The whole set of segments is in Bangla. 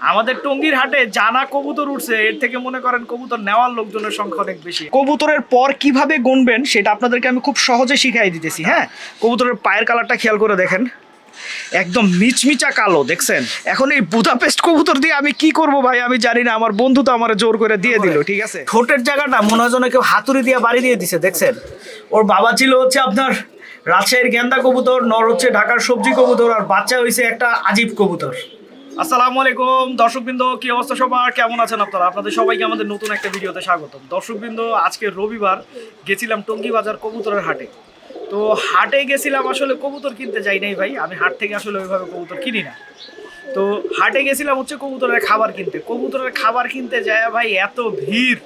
আমাদের টঙ্গীর হাটে জানা কবুতর উঠছে এর থেকে মনে করেন কবুতর নেওয়ার লোকজনের সংখ্যা অনেক বেশি। কবুতরের পর কীভাবে গুনবেন সেটা আপনাদেরকে আমি খুব সহজে শিখাই দিতেছি হ্যাঁ? কবুতরের পায়ের কালারটা খেয়াল করে দেখেন। একদম মিচমিচা কালো দেখছেন? এখন এই বুদাপেস্ট কবুতর দিয়ে আমি কি করব ভাই? আমি জানি না আমার বন্ধু তো আমার জোর করে দিয়ে দিল ঠিক আছে? ঠোঁটের জায়গাটা মনে হয় যেন কেউ হাতুড়ি দিয়ে বাড়ি দিয়ে দিছে দেখছেন? ওর বাবা ছিল হচ্ছে আপনার রাজশাহীর গেন্দা কবুতর নর হচ্ছে ঢাকার সবজি কবুতর আর বাচ্চা হয়েছে একটা আজীব কবুতর। আসসালামু আলাইকুম দর্শকবৃন্দ, কি অবস্থা সবার? কেমন আছেন আপনারা? আপনাদের সবাইকে আমাদের নতুন একটা ভিডিওতে স্বাগতম। দর্শকবৃন্দ, আজকে রবিবার গেছিলাম টঙ্গী বাজার কবুতরের হাটে। তো হাটে গেছিলাম আসলে কবুতর কিনতে যাই নাই ভাই। আমি হাট থেকে আসলে ওইভাবে কবুতর কিনি না। তো হাটে গেছিলাম হচ্ছে কবুতরের খাবার কিনতে। কবুতরের খাবার কিনতে যায় ভাই, এত ভিড়।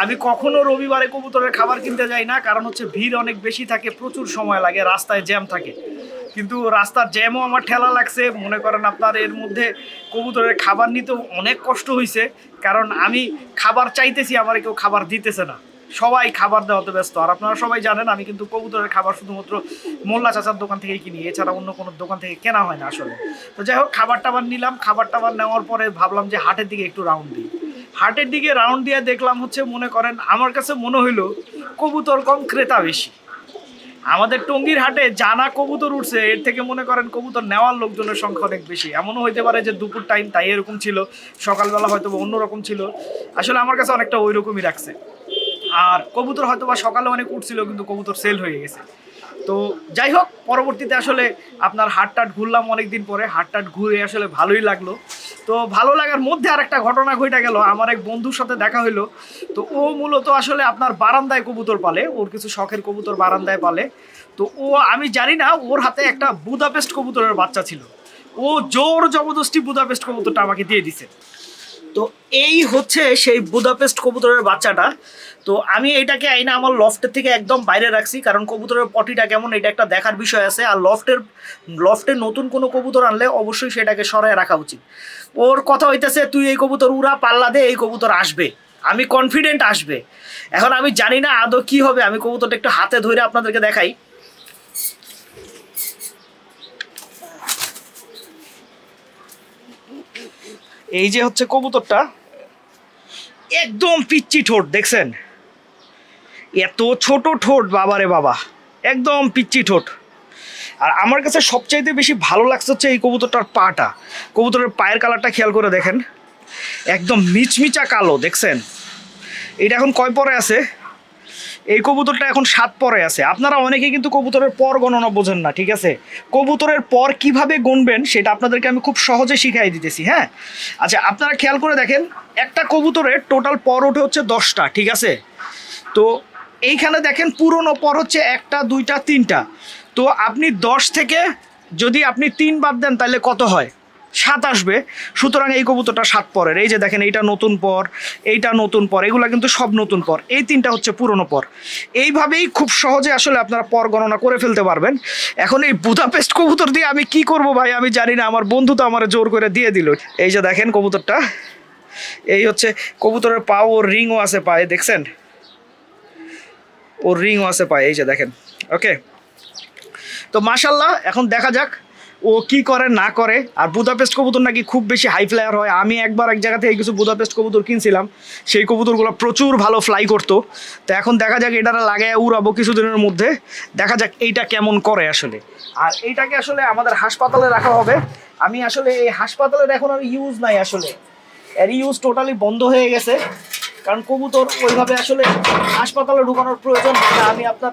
আমি কখনো রবিবারে কবুতরের খাবার কিনতে যাই না, কারণ হচ্ছে ভিড় অনেক বেশি থাকে, প্রচুর সময় লাগে, রাস্তায় জ্যাম থাকে। কিন্তু রাস্তার জ্যামও আমার ঠেলা লাগছে। মনে করেন আপনার এর মধ্যে কবুতরের খাবার নিতেও অনেক কষ্ট হয়েছে কারণ আমি খাবার চাইতেছি, আমার কেউ খাবার দিতেছে না। সবাই খাবার দেওয়াতে ব্যস্ত। আর আপনারা সবাই জানেন, আমি কিন্তু কবুতরের খাবার শুধুমাত্র মোল্লা চাচার দোকান থেকেই কিনি। এছাড়া অন্য কোনো দোকান থেকে কেনা হয় না আসলে। তো যাই হোক খাবার টাবার নিলাম। খাবার টাবার নেওয়ার পরে ভাবলাম যে হাটের দিকে একটু রাউন্ড দিই। হাটের দিকে রাউন্ড দিয়ে দেখলাম হচ্ছে, মনে করেন, আমার কাছে মনে হইল, কবুতর কম ক্রেতা বেশি। আমাদের টঙ্গীর হাটে জানা কবুতর উঠছে, এর থেকে মনে করেন কবুতর নেওয়ার লোকজনের সংখ্যা অনেক বেশি। এমনও হইতে পারে যে দুপুর টাইম তাই এরকম ছিল, সকালবেলা হয়তো অন্যরকম ছিল। আসলে আমার কাছে অনেকটা ওই রকমই রাখছে আর কবুতর হয়তো বা সকালে অনেক উঠছিল, কিন্তু কবুতর সেল হয়ে গেছে। তো যাই হোক, পরবর্তীতে আসলে আপনার হাট টাট ঘুরলাম অনেকদিন পরে হাট টাট ঘুরে আসলে ভালোই লাগল। তো ভালো লাগার মধ্যে আর একটা ঘটনা ঘটে গেল। আমার এক বন্ধুর সাথে দেখা হইল। তো ও মূলত আসলে আপনার বারান্দায় কবুতর পালে। ওর কিছু শখের কবুতর বারান্দায় পালে। তো ও, আমি জানি না, ওর হাতে একটা বুদাপেস্ট কবুতরের বাচ্চা ছিল। ও জোর জবরদস্তি বুদাপেস্ট কবুতরটা আমাকে দিয়ে দিছে। তো এই হচ্ছে সেই বুদাপেস্ট কবুতরের বাচ্চাটা। তো আমি এটাকে আইনা আমার লফটের থেকে একদম বাইরে রাখছি, কারণ কবুতরের পটিটা কেমন এটা একটা দেখার বিষয় আছে। আর লফটের লফটে নতুন কোনো কবুতর আনলে অবশ্যই সেটাকে সরায় রাখা উচিত। ওর কথা হইতেছে, তুই এই কবুতর উড়া, পাল্লা দে, এই কবুতর আসবে। আমি কনফিডেন্ট আসবে। এখন আমি জানি না আদৌ কি হবে, আমি কবুতরটা একটু হাতে ধরে আপনাদেরকে দেখাই। এই যে হচ্ছে কবুতরটা, একদম পিচ্ছি ঠোঁট, দেখছেন? এত ছোট ঠোঁট বাবারে বাবা, একদম পিচ্ছি ঠোঁট। আর আমার কাছে সবচাইতে বেশি ভালো লাগছে হচ্ছে এই কবুতরটার পাটা। কবুতরের পায়ের কালারটা খেয়াল করে দেখেন। একদম মিচমিচা কালো, দেখছেন? এটা এখন কয় পরে আছে? এই কবুতরটা এখন সাত পরে আছে। আপনারা অনেকে কিন্তু কবুতরের পর গণনা বোঝেন না, ঠিক আছে? কবুতরের পর কীভাবে গুনবেন সেটা আপনাদেরকে আমি খুব সহজে শিখাই দিতেছি হ্যাঁ? আচ্ছা আপনারা খেয়াল করে দেখেন, একটা কবুতরের টোটাল পর ওঠে হচ্ছে দশটা, ঠিক আছে? তো এইখানে দেখেন পুরনো পর হচ্ছে একটা, দুইটা, তিনটা। তো আপনি দশ থেকে যদি আপনি তিন বাদ দেন, তাহলে কত হয়? সাত আসবে। সুতরাং এই কবুতরটা সাত পরের। এই যে দেখেন, এইটা নতুন পর, এইটা নতুন পর, এগুলো কিন্তু সব নতুন পর। এই তিনটা হচ্ছে পুরনো পর। এইভাবেই খুব সহজে আসলে আপনারা পর গণনা করে ফেলতে পারবেন। এখন এই বুদাপেস্ট কবুতর দিয়ে আমি কি করব ভাই? আমি জানি না, আমার বন্ধু তো আমার জোর করে দিয়ে দিল। এই যে দেখেন কবুতরটা। এই হচ্ছে কবুতরের পা, ওর রিংও আছে পায়ে, দেখছেন? ওর রিংও আছে পায়ে, এই যে দেখেন। ওকে? তো মাশাল্লাহ, এখন দেখা যাক। ও কি করে, না করে, আর বুদাপেস্ট কবুতর নাকি খুব বেশি হাই ফ্লায়ার হয়। আমি একবার এক জায়গা থেকে কিছু বুদাপেস্ট কবুতর কিনছিলাম, সেই কবুতরগুলো প্রচুর ভালো ফ্লাই করতো। তো এখন দেখা যাক এটা লাগায় উড়াবো কিছুদিনের মধ্যে। দেখা যাক এইটা কেমন করে আসলে। আর এইটাকে আসলে আমাদের হাসপাতালে রাখা হবে। আমি আসলে এই হাসপাতালের এখন আর ইউজ নাই আসলে। এর ইউজ টোটালি বন্ধ হয়ে গেছে। কারণ কবুতর ওইভাবে আসলে হাসপাতালে ঢুকানোর প্রয়োজন আমি আপনার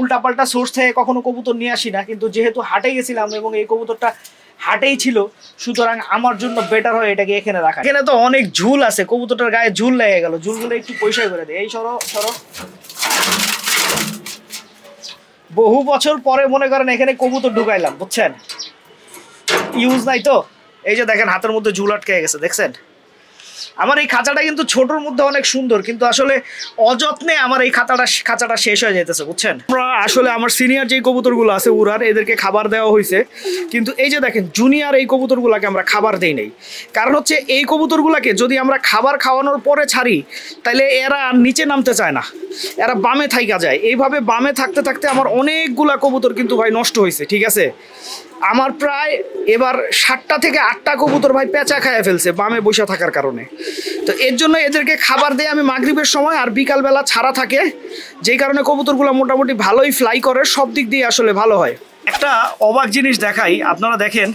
উল্টাপাল্টা সোর্স থেকে কখনো কবুতর নিয়ে আসি না, কিন্তু যেহেতু হাটে গেছিলাম এবং এই কবুতরটা হাটেই ছিল, সুতরাং আমার জন্য বেটার হয় এটাকে এখানে রাখা। এখানে তো অনেক ঝুল আছে, কবুতরটার গায়ে ঝুল লেগে গেল, ঝুলগুলো একটু পয়সা করে দেয় এই সরো সরো। বহু বছর পরে মনে করেন এখানে কবুতর ঢুকাইলাম, বুঝছেন? ইউজ নাই তো? এই যে দেখেন, হাতের মধ্যে ঝুল আটকে গেছে, দেখছেন? আমার এই খাঁচাটা কিন্তু ছোটর মধ্যে অনেক সুন্দর, কিন্তু আসলে অযত্নে আমার এই খাঁচাটা খাঁচাটা শেষ হয়ে যেতেছে বুঝছেন? আসলে আমার সিনিয়র যে কবুতরগুলো আছে, উড়ার, এদেরকে খাবার দেওয়া হয়েছে কিন্তু এই যে দেখেন জুনিয়র এই কবুতরগুলোকে আমরা খাবার দেই নাই। কারণ হচ্ছে এই কবুতরগুলোকে যদি আমরা খাবার খাওয়ানোর পরে ছাড়ি তাহলে এরা নিচে নামতে চায় না। এরা বামে থাইকা যায়। এইভাবে বামে থাকতে থাকতে আমার অনেকগুলা কবুতর কিন্তু ভাই নষ্ট হয়েছে ঠিক আছে? আমার প্রায় এবার সাতটা থেকে আটটা কবুতর ভাই পেঁচা খাইয়ে ফেলছে বামে বসে থাকার কারণে। তো এর জন্য এদেরকে খাবার দিয়ে আমি মাগরিবের সময় আর বিকালবেলা ছাড়া থাকে। যেই কারণে কবুতরগুলো মোটামুটি ভালোই ফ্লাই করে, সব দিক দিয়ে আসলে ভালো হয়। একটা অবাক জিনিস দেখাই, আপনারা দেখেন,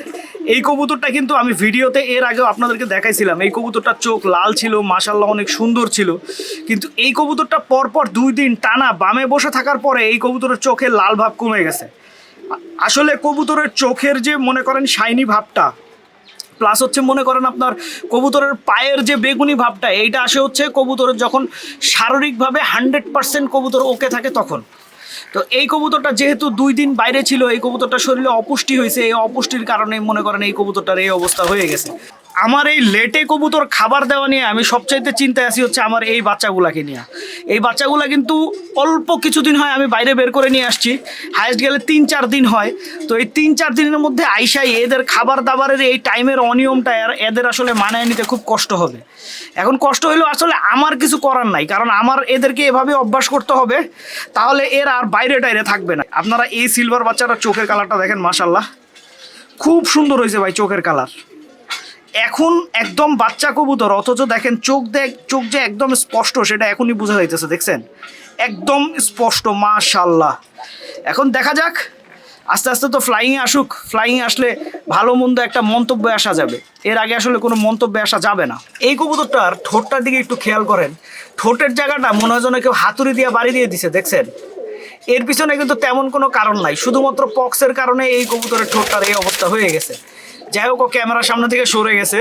এই কবুতরটা কিন্তু আমি ভিডিওতে এর আগেও আপনাদেরকে দেখাইছিলাম। এই কবুতরটার চোখ লাল ছিল মাসাল্লাহ অনেক সুন্দর ছিল। কিন্তু এই কবুতরটা পরপর দুই দিন টানা বামে বসে থাকার পরে এই কবুতরের চোখে লাল ভাব কমে গেছে। আসলে কবুতরের চোখের যে মনে করেন শাইনি ভাবটা প্লাস হচ্ছে মনে করেন আপনার কবুতরের পায়ের যে বেগুনি ভাবটা, এইটা আসে হচ্ছে কবুতরের যখন শারীরিকভাবে হান্ড্রেড পার্সেন্ট কবুতর ওকে থাকে তখন। তো এই কবুতরটা যেহেতু দুই দিন বাইরে ছিল, এই কবুতরটা শরীরে অপুষ্টি হয়েছে, এই অপুষ্টির কারণে মনে করেন এই কবুতরটার এই অবস্থা হয়ে গেছে। আমার এই লেটে কবুতর খাবার দেওয়া নিয়ে আমি সবচাইতে চিন্তায় আছি হচ্ছে আমার এই বাচ্চাগুলাকে নিয়ে। এই বাচ্চাগুলা কিন্তু অল্প কিছুদিন হয় আমি বাইরে বের করে নিয়ে আসছি। হায়েস্ট গেলে তিন চার দিন হয়। তো এই তিন চার দিনের মধ্যে আইসাই এদের খাবার দাবারের এই টাইমের অনিয়মটা এদের আসলে মানায় নিতে খুব কষ্ট হবে। এখন কষ্ট হইলেও আসলে আমার কিছু করার নাই, কারণ আমার এদেরকে এভাবে অভ্যাস করতে হবে, তাহলে এর আর বাইরে টাইরে থাকবে না। আপনারা এই সিলভার বাচ্চাটার চোখের কালারটা দেখেন মাসাল্লাহ খুব সুন্দর হয়েছে ভাই চোখের কালার এখন একদম বাচ্চা কবুতর, অথচ দেখেন চোখ দেখ চোখ যে একদম স্পষ্ট, সেটা এখনই বোঝা যাইতেছে, দেখছেন? একদম স্পষ্ট মাশাল্লাহ এখন দেখা যাক, আস্তে আস্তে তো ফ্লাইংয়ে আসুক। ফ্লাইংয়ে আসলে ভালো মন্দ একটা মন্তব্যে আসা যাবে। এর আগে আসলে কোনো মন্তব্যে আসা যাবে না। এই কবুতরটার ঠোঁটটার দিকে একটু খেয়াল করেন। ঠোঁটের জায়গাটা মনে হয় যেন কেউ হাতুড়ি দিয়ে বাড়ি দিয়ে দিছে, দেখছেন? এর পিছনে কিন্তু তেমন কোনো কারণ নাই। শুধুমাত্র পক্সের কারণে এই কবুতরের ঠোঁটটার এই অবস্থা হয়ে গেছে। যাই হোক, ও ক্যামেরার সামনে থেকে সরে গেছে।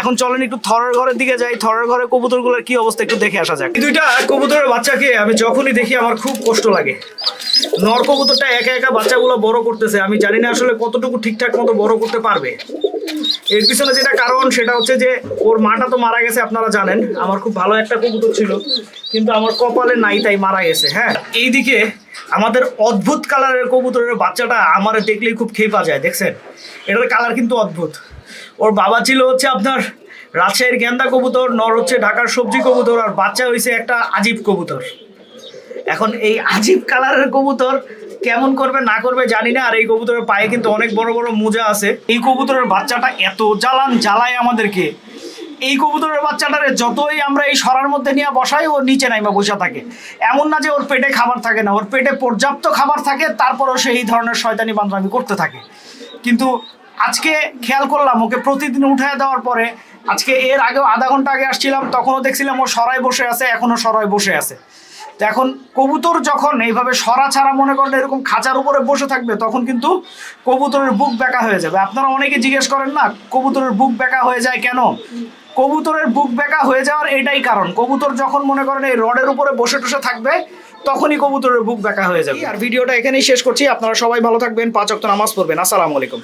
এখন চলেন একটু থরের ঘরের দিকে যাই। থরের ঘরে কবুতরগুলোর কি অবস্থা একটু দেখে আসা যাক। দুইটা কবুতরের বাচ্চাকে আমি যখনই দেখি আমার খুব কষ্ট লাগে। নর কবুতরটা একা একা বাচ্চাগুলো বড় করতেছে। আমি জানি না আসলে কতটুকু ঠিকঠাক মতো বড় করতে পারবে। এর পিছনে যেটা কারণ, সেটা হচ্ছে যে ওর মাটা তো মারা গেছে, আপনারা জানেন। আমার খুব ভালো একটা কবুতর ছিল, কিন্তু আমার কপালে নাই, তাই মারা গেছে হ্যাঁ। এইদিকে আমাদের অদ্ভুত কালারের কবুতরের বাচ্চাটা আমার দেখলেই খুব খেপা যায়, দেখছেন? এটার কালার কিন্তু অদ্ভুত। ওর বাবা ছিল হচ্ছে আপনার রাজশাহীর গেন্দা কবুতর, নর হচ্ছে ঢাকার সবজি কবুতর, আর বাচ্চা হয়েছে একটা আজীব কবুতর। এখন এই আজীব কালারের কবুতর কেমন করবে, না করবে জানি না, আর এই কবুতরের পায়ে কিন্তু অনেক বড় বড় মোজা আছে। এই কবুতরের বাচ্চাটা এত জ্বালান জ্বালায় আমাদেরকে এই কবুতরের বাচ্চাটারে যতই আমরা এই সরার মধ্যে নিয়ে বসাই, ও নিচে নাইমা বসে থাকে। এমন না যে ওর পেটে খাবার থাকে না, ওর পেটে পর্যাপ্ত খাবার থাকে, তারপরও সে এই ধরনের শয়তানি বান্ধবী করতে থাকে। কিন্তু আজকে খেয়াল করলাম, ওকে প্রতিদিন উঠায় দেওয়ার পরে, আজকে এর আগেও আধা ঘণ্টা আগে আসছিলাম, তখনও দেখছিলাম ও সরাই বসে আছে, এখনও সরাই বসে আছে। তো এখন কবুতর যখন এইভাবে সরা ছাড়া মনে করেন এরকম খাঁচার উপরে বসে থাকবে, তখন কিন্তু কবুতরের বুক বেঁকা হয়ে যাবে। আপনারা অনেকে জিজ্ঞেস করেন না, কবুতরের বুক বেঁকা হয়ে যায় কেন? কবুতরের বুক বেঁকা হয়ে যাওয়ার এটাই কারণ। কবুতর যখন মনে করেন এই রডের উপরে বসে টসে থাকবে, তখনই কবুতরের বুক বেঁকা হয়ে যাবে। আর ভিডিওটা এখানেই শেষ করছি। আপনারা সবাই ভালো থাকবেন। পাঁচ অক্ট নামাজ পড়বেন। আসসালামু আলাইকুম।